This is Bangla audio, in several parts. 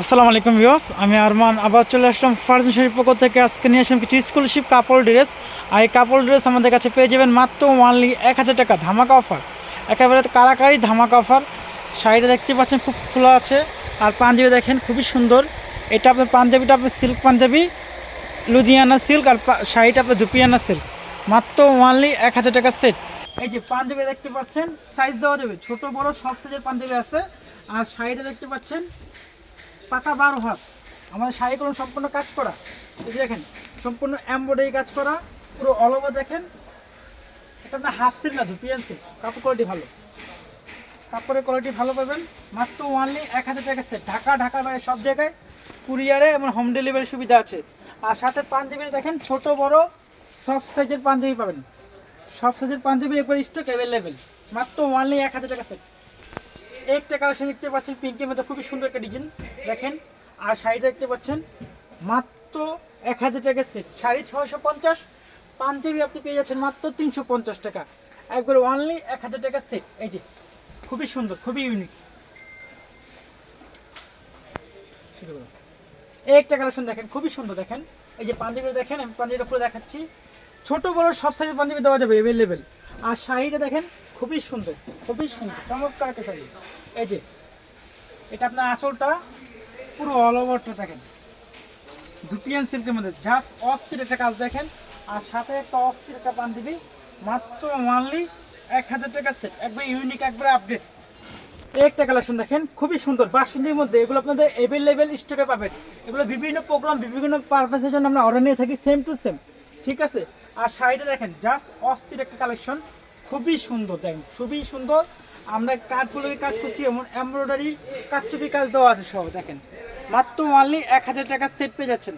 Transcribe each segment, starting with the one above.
আসসালামু আলাইকুম ভিউস আমি আরমান। আবার চলে আসলাম ফার্জন শরীফ পক্ষ থেকে। আজকে নিয়ে আসলাম কিছু স্কলারশিপ কাপড় ড্রেস আর এই কাপড় ড্রেস আমাদের কাছে পেয়ে যাবেন মাত্র ওয়ানলি এক হাজার টাকা ধামাকা অফার একেবারে কারাকারি ধামাকা অফার শাড়িটা দেখতে পাচ্ছেন, খুব খোলা আছে। আর পাঞ্জাবি দেখেন, খুবই সুন্দর। এটা আপনার পাঞ্জাবিটা আপনার সিল্ক পাঞ্জাবি, লুধিয়ানা সিল্ক আর শাড়িটা আপনার ধুপিয়ানা সিল্ক মাত্র ওয়ানলি এক হাজার টাকা সেট এই যে পাঞ্জাবি দেখতে পাচ্ছেন সাইজ দেওয়া যাবে। ছোট, বড়, সব সাইজের পাঞ্জাবি আছে। আর শাড়িটা দেখতে পাচ্ছেন পাকা বারো হাত। আমাদের শাড়ি শাড়িগুলো সম্পূর্ণ কাজ করা। এই দেখেন, সম্পূর্ণ এমব্রয়ডারি কাজ করা, পুরো অল ওভার দেখেন। এটা আপনার হাফ সিল না ধুপিয়ান সিল কাপড় কোয়ালিটি ভালো। কাপড়ের কোয়ালিটি ভালো পাবেন। মাত্র ওয়ানলি এক হাজার টাকা সেট ঢাকা ঢাকা বাইরে সব জায়গায় কুরিয়ারে এবং হোম ডেলিভারি সুবিধা আছে। আর সাথে পাঞ্জাবি দেখেন, ছোট, বড় সব সাইজের পাঞ্জাবি পাবেন। সব সাইজের পাঞ্জাবি একবার স্টক অ্যাভেলেবেল মাত্র ওয়ানলি এক হাজার টাকা সেট একটা কালেকশন দেখতে পাচ্ছেন পিঙ্কের মধ্যে খুবই সুন্দর একটা ডিজাইন দেখেন, আর শাড়ি দেখতে পাচ্ছেন, মাত্র এক হাজার টাকা সেট শাড়ি ছয়শো পঞ্চাশ, পাঞ্জাবি আপনি পেয়ে যাচ্ছেন মাত্র তিনশো পঞ্চাশ টাকা। একবার অনলি এক হাজার টাকা সেট এই যে, খুবই সুন্দর, খুবই ইউনিক এই একটা কালেকশন দেখেন, খুবই সুন্দর দেখেন। এই যে পাঞ্জাবি দেখেন, আমি পাঞ্জাবিটা পুরো দেখাচ্ছি। ছোট, বড় সব সাইজের পাঞ্জাবি দেওয়া যাবে অ্যাভেলেবেল আর শাড়িটা দেখেন, খুবই সুন্দর খুবই সুন্দর, চমৎকার একটা শাড়ি। এই যে, এটা আপনার আঁচলটা পুরো অল ওভারটা দেখেন। দুপিয়ান সিল্কের মধ্যে জাস্ট অস্থির একটা কাজ দেখেন। আর সাথে একটা অস্থির একটা পাঞ্জাবি, মাত্র ওয়ানলি এক হাজার টাকা সেট একবার ইউনিক একবার আপডেট একটা কালেকশন দেখেন, খুবই সুন্দর। বাসন্তীর মধ্যে এগুলো আপনাদের অ্যাভেলেবেল স্টকে পাবেন। এগুলো বিভিন্ন প্রোগ্রাম বিভিন্ন পারপাসের জন্য আমরা অর্ডার নিয়ে থাকি সেম টু সেম ঠিক আছে? আর শাড়িটা দেখেন জাস্ট অস্থির একটা কালেকশন খুবই সুন্দর দেখেন, খুবই সুন্দর। আমরা কাঠফুলের কাজ করছি, এমন এমব্রয়ডারি কাঠচুপি কাজ দেওয়া আছে সব, দেখেন। মাত্র অনলি এক হাজার টাকা সেট পেয়ে যাচ্ছেন।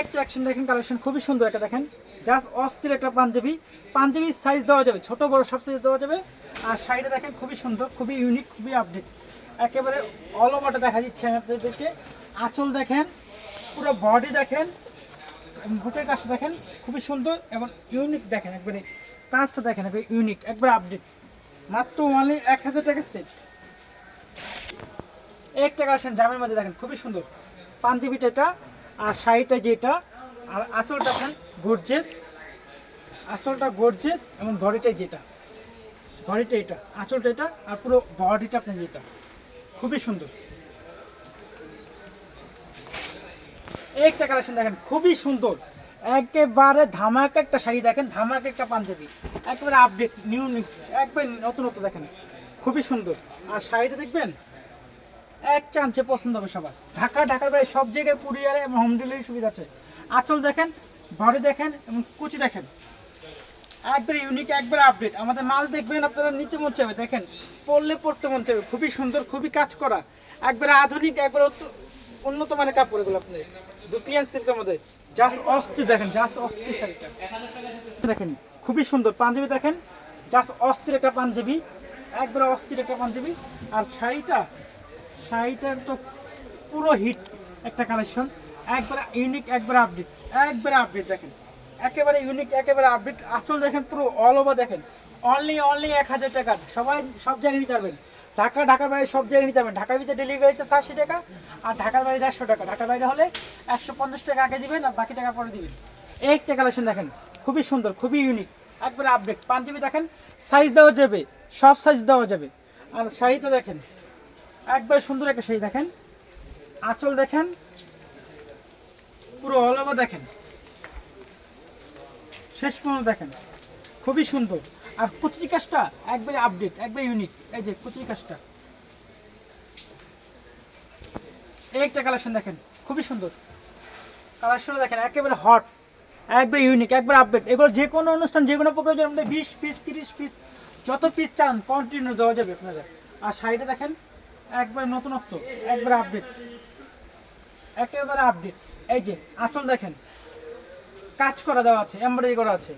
একটা অ্যাকশন দেখেন কালেকশন খুবই সুন্দর একটা দেখেন। জাস্ট অস্থির একটা পাঞ্জাবি। পাঞ্জাবির সাইজ দেওয়া যাবে, ছোট বড় সব সাইজ দেওয়া যাবে। আর শাড়িটা দেখেন, খুবই সুন্দর, খুবই ইউনিক খুবই আপডেট একেবারে অল ওভারটা দেখা দিচ্ছে আপনাদেরকে। আঁচল দেখেন, পুরো বডি দেখেন বুকের কাজটা দেখেন, খুবই সুন্দর এবং ইউনিক দেখেন, একবারে কাজটা দেখেন, একবারে ইউনিক একবার আপডেট মাত্র অনলি এক হাজার টাকা সেট একটা কালেকশন জামের মধ্যে দেখেন, খুবই সুন্দর। পাঞ্জাবিটা এটা, আর শাড়িটা যেটা, আর আঁচলটা দেখেন গর্জেস আঁচলটা গর্জেস এবং বডিটা যেটা। বডিটা এটা, আঁচলটা এটা, আর পুরো বডিটা আপনার যেটা। খুবই সুন্দর। একটা কালেকশন দেখেন, খুবই সুন্দর। একেবারে ধামাকা একটা শাড়ি দেখেন, ধামাকা একটা পাঞ্জাবি। একেবারে আপডেট নিউ একবারে নতুনত্ব দেখেন। খুবই সুন্দর। আর শাড়িটা দেখবেন এক চান্সে পছন্দ হবে সবার। ঢাকা, ঢাকার বাইরে সব জায়গায় কুরিয়ারে এবং হোম ডেলিভারি সুবিধা আছে। আঁচল দেখেন, বডি দেখেন এবং কুচি দেখেন। একবার ইউনিক একবার আপডেট আমাদের মাল দেখবেন আপনারা নিতে মন চাইবে। দেখেন পড়লে পড়তে মন চাইবে। খুবই সুন্দর, খুবই কাজ করা। একবার আধুনিক, একবার উন্নত মানের কাপড় এগুলো আপনাদের দুপিয়ান সিল্কের মধ্যে। জাস্ট অস্থির দেখেন জাস্ট অস্থির শাড়িটা। দেখেন, খুবই সুন্দর। পাঞ্জাবি দেখেন জাস্ট অস্থির একটা পাঞ্জাবি। একবার অস্থির একটা পাঞ্জাবি। আর শাড়িটা শাড়িটার তো পুরো হিট একটা কালেকশন একবারে ইউনিক একবারে আপডেট একবারে আপডেট দেখেন। একেবারে ইউনিক একেবারে আপডেট আচল দেখেন পুরো অল ওভার দেখেন। অনলি অনলি এক হাজার টাকার সবাই সব জায়গায় নিতে পারবেন। ঢাকা, ঢাকার বাইরে সব জায়গায় নিতে পারবেন। ঢাকার ভিতরে ডেলিভারি হচ্ছে চারশো টাকা আর ঢাকার বাইরে দেড়শো টাকা। ঢাকার বাইরে হলে একশো পঞ্চাশ টাকা আগে দিবেন আর বাকি টাকা পরে দিবেন। একটা কালেকশন দেখেন। খুবই সুন্দর, খুবই ইউনিক একবারে আপডেট পাঞ্জাবি দেখেন সাইজ দেওয়া যাবে, সব সাইজ দেওয়া যাবে। আর শাড়ি তো দেখেন একবার সুন্দর একটা শাড়ি দেখেন। আঁচল দেখেন। পুরো অল ওভার দেখেন। শেষ পর্যন্ত দেখেন। খুবই সুন্দর। আর কুচি কাজটা একবারে আপডেট একবারে ইউনিক এই যে কুচি কাজটা। এই একটা কালেকশন দেখেন। খুবই সুন্দর। কালেকশন দেখেন, একেবারে হট একবারে ইউনিক একবার আপডেট এগুলো যে কোনো অনুষ্ঠান, যে কোনো প্রোগ্রাম বিশ পিস তিরিশ পিস যত পিস চান কন্টিনিউ দেওয়া যাবে আপনাদের। আর শাড়িটা দেখেন একবার নতুনত্ব একবার আপডেট একেবারে আপডেট এই যে আঁচল দেখেন, কাজ করা দেওয়া আছে এমব্রয়ডারি করা আছে,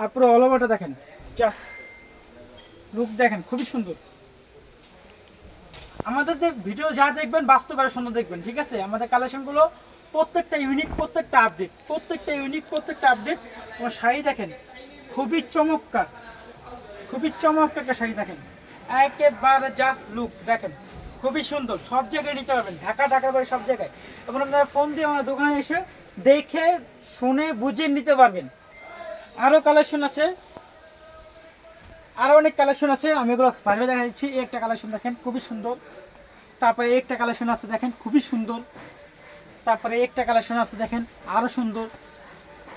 আর পুরো অল ওভারটা দেখেন জাস্ট লুক দেখেন, খুবই সুন্দর। আমাদের যে ভিডিও যা দেখবেন, বাস্তবে সুন্দর দেখবেন, ঠিক আছে? আমাদের কালেকশনগুলো প্রত্যেকটা ইউনিক প্রত্যেকটা আপডেট প্রত্যেকটা ইউনিক প্রত্যেকটা আপডেট আমার শাড়ি দেখেন, খুবই চমৎকার খুবই চমৎকার একটা শাড়ি দেখেন। একেবারে জাস্ট লুক দেখেন। খুবই সুন্দর, সব জায়গায় নিতে পারবেন, ঢাকা, ঢাকার বাইরে সব জায়গায়। এবং আপনারা ফোন দিয়ে আমার দোকানে এসে দেখে, শুনে, বুঝে নিতে পারবেন। আরও কালেকশন আছে। আরও অনেক কালেকশন আছে, আমি এগুলো বাইরে দেখা দিচ্ছি। একটা কালেকশন দেখেন, খুবই সুন্দর। তারপরে একটা কালেকশন আছে দেখেন, খুবই সুন্দর। তারপরে একটা কালেকশন আছে দেখেন আরও সুন্দর।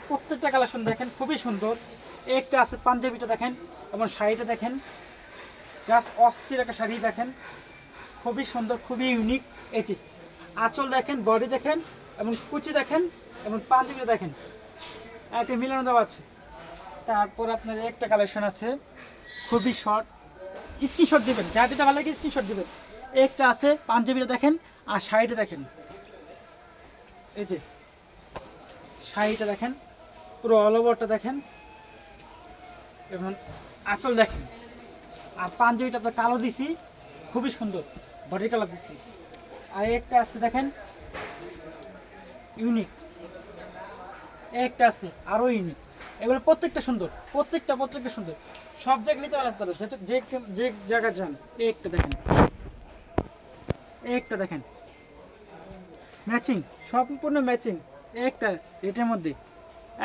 প্রত্যেকটা কালেকশন দেখেন, খুবই সুন্দর। একটা আছে পাঞ্জাবিটা দেখেন এবং শাড়িটা দেখেন। জাস্ট অস্থির একটা শাড়ি দেখেন। খুবই সুন্দর, খুবই ইউনিক এটি আঁচল দেখেন বডি দেখেন, এবং কুচি দেখেন, এবং পাঞ্জাবিটা দেখেন। একটা মিলানো দেওয়া আছে। তারপর আপনার একটা কালেকশন আছে, খুবই শর্ট স্ক্রিনশট দিবেন, যা যেটা ভালো লাগে স্ক্রিনশট দেবেন। একটা আছে পাঞ্জাবিটা দেখেন, আর শাড়িটা দেখেন। এই যে, শাড়িটা দেখেন, পুরো অল ওভারটা দেখেন, এবং আঁচল দেখেন। আর পাঞ্জাবিটা আপনার কালো দিছি, খুবই সুন্দর। বডি কালার দিছি আর একটা আছে দেখেন ইউনিক একটা আছে আরও ইউনিক এগুলো প্রত্যেকটা সুন্দর, প্রত্যেকটা প্রত্যেকটা সুন্দর। সব জায়গায় নিতে পারেন যে যে জায়গায় যান, একটা দেখেন। একটা দেখেন। ম্যাচিং সম্পূর্ণ ম্যাচিং একটা রেটের মধ্যে,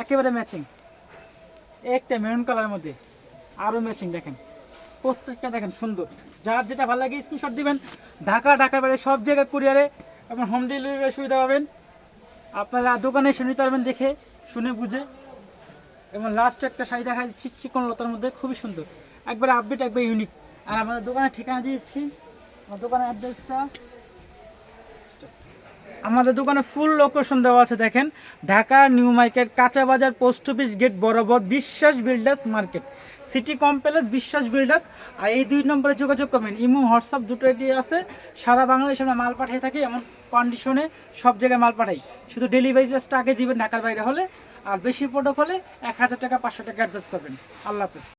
একেবারে ম্যাচিং একটা মেরুন কালারের মধ্যে। আরও ম্যাচিং দেখেন। প্রত্যেকটা দেখেন সুন্দর। যার যেটা ভালো লাগে স্ক্রিনশট দিবেন। ঢাকা ঢাকা বেড়ে সব জায়গায় কুরিয়ারে আপনার হোম ডেলিভারি সুবিধা পাবেন। আপনারা দোকানে এসে নিতে পারবেন দেখে, শুনে, বুঝে। এবং লাস্ট একটা শাড়ি দেখা যাচ্ছে, চিকন লতার মধ্যে, খুবই সুন্দর। একবার আপডেট একবার ইউনিক আর আমাদের দোকানের ঠিকানা দিয়েছি। আমার দোকানের অ্যাড্রেসটা আমাদের দোকানে ফুল লোকেশন দেওয়া আছে, দেখেন। ঢাকা নিউ মার্কেট কাঁচা বাজার পোস্ট অফিস গেট বরাবর Biswas builders market city complex Biswas builders আর এই দুই নম্বরে যোগাযোগ করবেন। ইমো, হোয়াটসঅ্যাপ দুটো এটি আছে। সারা বাংলাদেশে আমরা মাল পাঠিয়ে থাকি, এমন কন্ডিশনে সব জায়গায় মাল পাঠাই। শুধু ডেলিভারি চার্জটা আগে দিবেন ঢাকার বাইরে হলে, আর বেশি প্রোডাক্ট হলে এক হাজার টাকা, পাঁচশো টাকা অ্যাডভান্স করবেন। আল্লাহ হাফেজ।